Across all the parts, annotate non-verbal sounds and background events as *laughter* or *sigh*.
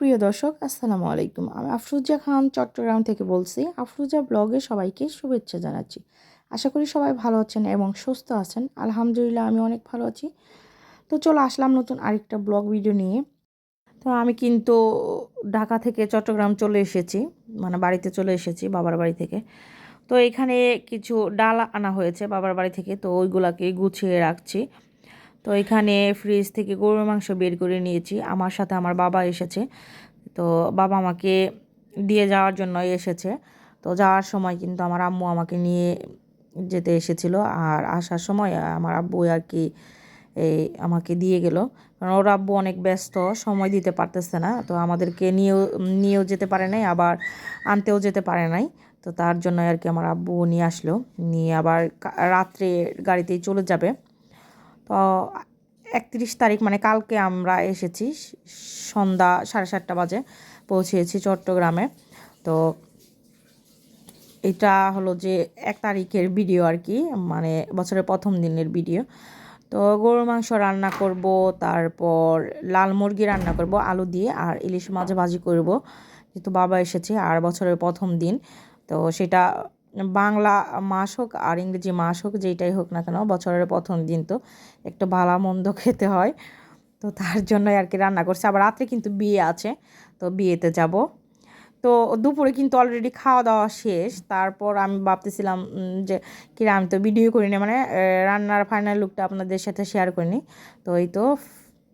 প্রিয় দর্শক, আসসালামু আলাইকুম। আমি আফরুজা খান চট্টগ্রাম থেকে বলছি। আফরুজা ব্লগে সবাইকে শুভেচ্ছা জানাচ্ছি। আশা করি সবাই ভালো আছেন এবং সুস্থ আছেন। আলহামদুলিল্লাহ, আমি অনেক ভালো আছি। তো চলো আসলাম নতুন আরেকটা ব্লগ ভিডিও নিয়ে। তো আমি কিন্তু ঢাকা থেকে চট্টগ্রাম চলে এসেছি মানে বাড়িতে চলে এসেছি, বাবার বাড়ি থেকে। তো এখানে কিছু ডাল আনা হয়েছে বাবার বাড়ি থেকে। তো ওইগুলাকে গুছিয়ে রাখছি। তো এখানে ফ্রিজ থেকে গরুর মাংস বের করে নিয়েছি। আমার সাথে আমার বাবা এসেছে। তো বাবা আমাকে দিয়ে যাওয়ার জন্য এসেছে। তো যাওয়ার সময় কিন্তু আমার আম্মু আমাকে নিয়ে যেতে এসেছিল। আর আসার সময় আমার আব্বু আর কি এই আমাকে দিয়ে গেল। কারণ ওর আব্বু অনেক ব্যস্ত, সময় দিতে পারতেছে না। তো আমাদেরকে নিয়েও নিয়েও যেতে পারে নাই, আবার আনতেও যেতে পারে নাই। তো তার জন্য আর কি আমার আব্বু নিয়ে আসলো। নিয়ে আবার রাত্রে গাড়িতেই চলে যাবে। তো একত্রিশ তারিখ মানে কালকে আমরা এসেছি, সন্ধ্যা সাড়ে সাতটা বাজে পৌঁছেছি চট্টগ্রামে। তো এটা হলো যে এক তারিখের ভিডিও আর কি মানে বছরের প্রথম দিনের ভিডিও। তো গরুর মাংস রান্না করব, তারপর লাল মুরগি রান্না করব, আলু দিয়ে, আর ইলিশ মাছ ভাজি করব। যেহেতু বাবা এসেছে, আর বছরের প্রথম দিন, তো সেটা বাংলা মাস হোক আর ইংরেজি মাস হোক যেটাই হোক না কেন, বছরের প্রথম দিন তো একটু ভালা মন্দ খেতে হয়। তো তার জন্য আর কি রান্না করছে। আবার রাত্রে কিন্তু বিয়ে আছে, তো বিয়েতে যাব। তো দুপুরে কিন্তু অলরেডি খাওয়া দাওয়া শেষ। তারপর আমি ভাবতেছিলাম যে কিরা আমি তো ভিডিও করিনি মানে রান্নার ফাইনাল লুকটা আপনাদের সাথে শেয়ার করিনি। তো এই তো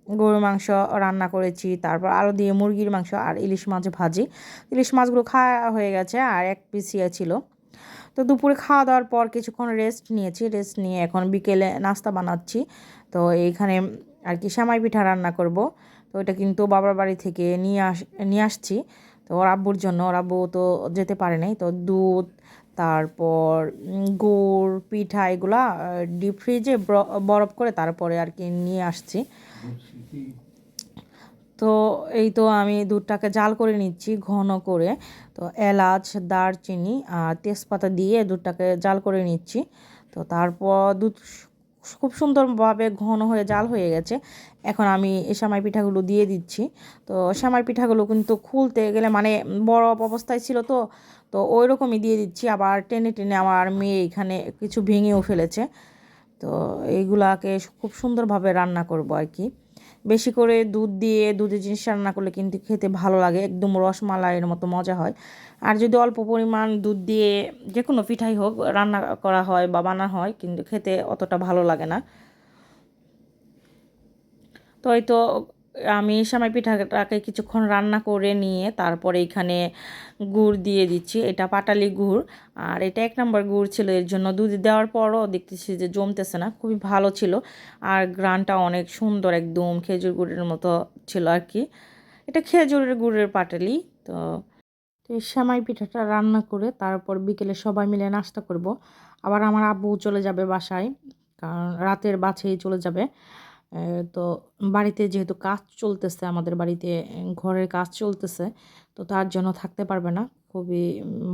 গরুর মাংস রান্না করেছি, তারপর আলু দিয়ে মুরগির মাংস আর ইলিশ মাছ ভাজি। ইলিশ মাছগুলো খাওয়া হয়ে গেছে, আর এক পিসিয়া ছিল। তো দুপুরে খাওয়া দাওয়ার পর কিছুক্ষণ রেস্ট নিয়েছি রেস্ট নিয়ে এখন বিকেলে নাস্তা বানাচ্ছি। তো এইখানে আর কি সেমাই পিঠা রান্না করব। তো এটা কিন্তু বাবার বাড়ি থেকে নিয়ে আস, নিয়ে আসছি। তো ওর আব্বুর জন্য, ওর আব্বু তো যেতে পারে নাই। তো দুধ, তারপর গুড়, পিঠা এগুলা ডিপ ফ্রিজে বরফ করে তারপরে আর কি নিয়ে আসছি। তো এই তো আমি দুধটাকে জাল করে নিচ্ছি ঘন করে। তো এলাচ, দারচিনি আর তেজপাতা দিয়ে দুধটাকে জাল করে নিচ্ছি। তো তারপর দুধ খুব সুন্দরভাবে ঘন হয়ে জাল হয়ে গেছে। এখন আমি সামাই পিঠাগুলো দিয়ে দিচ্ছি। তো সামাই পিঠাগুলো কিন্তু খুলতে গেলে মানে বরফ অবস্থায় ছিল তো তো ওই রকমই দিয়ে দিচ্ছি। আবার টেনে টেনে আমার মেয়ে এখানে কিছু ভেঙেও ফেলেছে। তো এইগুলাকে খুব সুন্দরভাবে রান্না করব আর কি। বেশি করে দুধ দিয়ে দুধের জিনিস রান্না করলে কিন্তু খেতে ভালো লাগে। একদম রসমালাইয়ের মতো মজা হয়। আর যদি অল্প পরিমাণ দুধ দিয়ে যে কোনো পিঠাই হোক রান্না করা হয় বা বানা হয় কিন্তু খেতে অতটা ভালো লাগে না। তো এই তো আমি সামাই পিঠাটাকে কিছুক্ষণ রান্না করে নিয়ে তারপরে এখানে গুড় দিয়ে দিচ্ছি। এটা পাটালি গুড়। আর এটা এক নম্বর গুড় ছিল, এর জন্য দুধ দেওয়ার পরও দেখতেছি যে জমতেছে না, খুবই ভালো ছিল। আর গ্রানটা অনেক সুন্দর, একদম খেজুর গুড়ের মতো ছিল আর কি। এটা খেজুরের গুড়ের পাটালি, তো এই সেমাই পিঠাটা রান্না করে তারপর বিকেলে সবাই মিলে নাস্তা করব। আবার আমার আব্বু চলে যাবে বাসায়, কারণ রাতের বাছেই চলে যাবে। তো বাড়িতে যেহেতু কাজ চলতেছে, আমাদের বাড়িতে ঘরের কাজ চলতেছে, তো তার জন্য থাকতে পারবে না। খুবই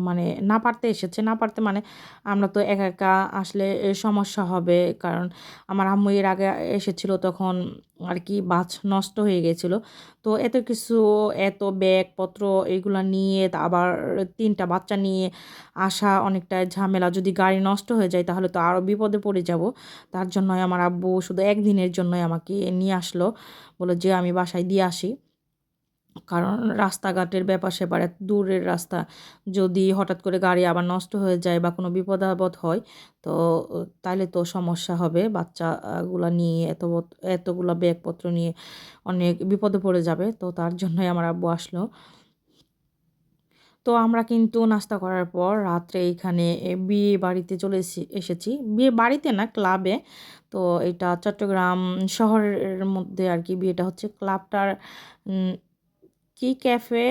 মানে না পারতে এসেছে। না পারতে মানে আমরা তো একা একা আসলে সমস্যা হবে। কারণ আমার আম্মু এর আগে এসেছিল তখন আর কি বাছ নষ্ট হয়ে গেছিল। তো এত কিছু, এত ব্যাগপত্র এগুলো নিয়ে আবার তিনটা বাচ্চা নিয়ে আসা অনেকটা ঝামেলা। যদি গাড়ি নষ্ট হয়ে যায় তাহলে তো আরও বিপদে পড়ে যাব। তার জন্যই আমার আব্বু শুধু একদিনের জন্যই আমাকে নিয়ে আসলো। বলে যে আমি বাসায় দিয়ে আসি। কারণ রাস্তাঘাটের ব্যাপার স্যাপার এত দূরের রাস্তা। যদি হঠাৎ করে গাড়ি আবার নষ্ট হয়ে যায় বা কোনো বিপদ আপদ হয়, তো তাহলে তো সমস্যা হবে। বাচ্চাগুলো নিয়ে এত এতগুলো ব্যাগপত্র নিয়ে অনেক বিপদে পড়ে যাবে, তো তার জন্যই আমার আব্বু আসলো। তো আমরা কিন্তু নাস্তা করার পর রাত্রে এইখানে বিয়ে বাড়িতে চলে এসেছি। বিয়ে বাড়িতে না, ক্লাবে। তো এটা চট্টগ্রাম শহরের মধ্যে আর কি বিয়েটা হচ্ছে। ক্লাবটার কি ক্যাফে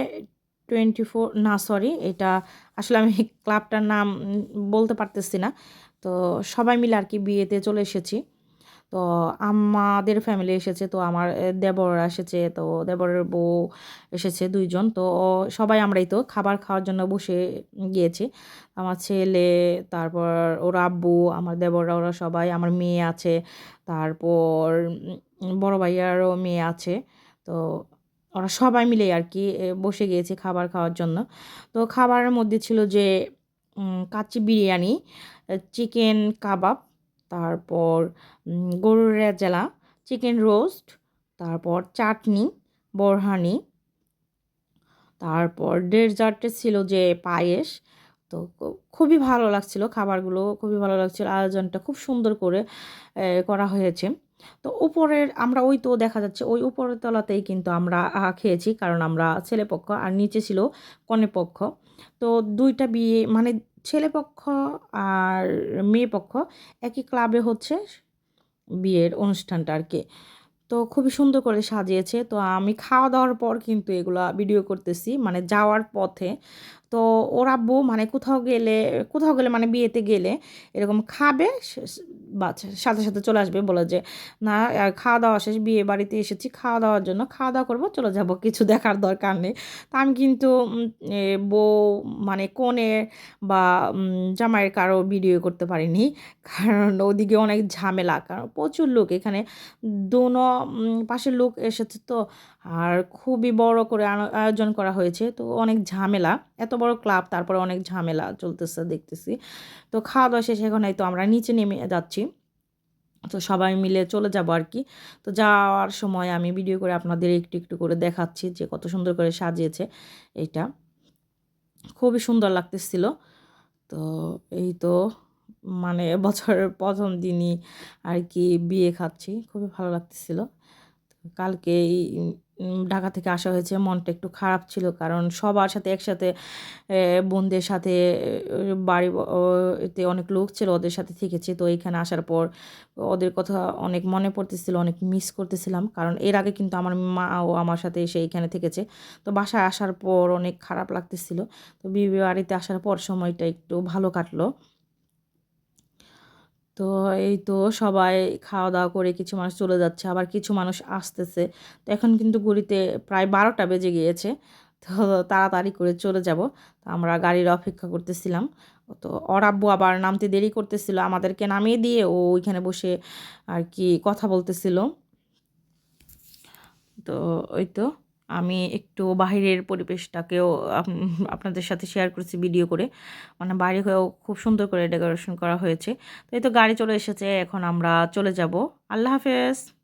টোয়েন্টি ফোর না সরি এটা আসলে আমি *laughs* ক্লাবটার নাম বলতে পারতেছি না। তো সবাই মিলে আর কি বিয়েতে চলে এসেছি। তো আমাদের ফ্যামিলি এসেছে, তো আমার দেবর এসেছে, তো দেবরের বউ এসেছে দুইজন। তো সবাই আমরাই তো খাবার খাওয়ার জন্য বসে গিয়েছি। আমার ছেলে, তারপর ওর আব্বু, আমার দেবররা, ওরা সবাই, আমার মেয়ে আছে, তারপর বড় ভাইয়ারও মেয়ে আছে। তো ওরা সবাই মিলে আর কি বসে গিয়েছে খাবার খাওয়ার জন্য। তো খাবারের মধ্যে ছিল যে কাচ্চি বিরিয়ানি চিকেন কাবাব, তারপর গরুর রেজালা, চিকেন রোস্ট, তারপর চাটনি, বরহানি, তারপর ডেজার্টে ছিল যে পায়েস। তো খুবই ভালো লাগছিল খাবারগুলো, খুবই ভালো লাগছিল। আয়োজনটা খুব সুন্দর করে করা হয়েছে। তো উপরের আমরা ওই তো দেখা যাচ্ছে, ওই উপরের তলাতেই কিন্তু আমরা খেয়েছি কারণ আমরা ছেলেপক্ষ আর নিচে ছিল কনে পক্ষ। তো দুইটা বিয়ে মানে ছেলেপক্ষ আর মেয়ে পক্ষ একই ক্লাবে হচ্ছে বিয়ের অনুষ্ঠানটা আর কি। তো খুবই সুন্দর করে সাজিয়েছে। তো আমি খাওয়া দাওয়ার পর কিন্তু এগুলা ভিডিও করতেছি মানে যাওয়ার পথে। তো ওর আব্বু মানে কোথাও গেলে কোথাও গেলে মানে বিয়েতে গেলে এরকম খাবে সাথে সাথে চলে আসবে বলে যে, না, আর খাওয়া দাওয়া শেষ, বিয়ে বাড়িতে এসেছি, খাওয়া দাওয়ার জন্য খাওয়া দাওয়া করব, চলে যাব, কিছু দেখার দরকার নেই। তা আমি কিন্তু বউ মানে কনের বা জামাইয়ের কারও ভিডিও করতে পারিনি, কারণ ওদিকে অনেক ঝামেলা, কারণ প্রচুর লোক এখানে, দোনো পাশের লোক এসেছে তো আর খুবই বড় করে আয়োজন করা হয়েছে। তো অনেক ঝামেলা, এত বড় ক্লাব, তারপরে অনেক ঝামেলা চলতেছে, দেখতেছি। তো খাওয়া দাওয়া শেষে, এখন তো আমরা নিচে নেমে যাচ্ছি। তো সবাই মিলে চলে যাব আর কি। তো যাওয়ার সময় আমি ভিডিও করে আপনাদের একটু একটু করে দেখাচ্ছি যে কত সুন্দর করে সাজিয়েছে এটা। খুবই সুন্দর লাগতেছিল। তো এই তো মানে বছরের প্রথম দিনই আর কি বিয়ে খাচ্ছি, খুবই ভালো লাগতেছিল। কালকে এই ঢাকা থেকে আসা হয়েছে। মনটা একটু খারাপ ছিল কারণ সবার সাথে একসাথে বোনদের সাথে বাড়ি এতে অনেক লোক ছিল, ওদের সাথে থেকেছি। তো এইখানে আসার পর ওদের কথা অনেক মনে পড়তেছিল, অনেক মিস করতেছিলাম। কারণ এর আগে কিন্তু আমার মাও আমার সাথে এসে এইখানে থেকেছে। তো বাসায় আসার পর অনেক খারাপ লাগতেছিল। তো বিয়ে বাড়িতে আসার পর সময়টা একটু ভালো কাটলো। তো এই তো সবাই খাওয়া দাওয়া করে কিছু মানুষ চলে যাচ্ছে, আবার কিছু মানুষ আসতেছে। তো এখন কিন্তু ঘড়িতে প্রায় বারোটা বেজে গিয়েছে, তো তাড়াতাড়ি করে চলে যাব। তো আমরা গাড়ির অপেক্ষা করতেছিলাম। তো ওর আব্বু আবার নামতে দেরি করতেছিল, আমাদেরকে নামিয়ে দিয়ে ও ওইখানে বসে আর কি কথা বলতেছিল। তো ওই তো আমি একটু বাহিরের পরিবেশটাকেও আপ- আপনাদের সাথে শেয়ার করছি ভিডিও করে। মানে বাইরে হয়েও খুব সুন্দর করে ডেকোরেশন করা হয়েছে। তো এই তো গাড়ি চলে এসেছে, এখন আমরা চলে যাব। আল্লাহ হাফেজ!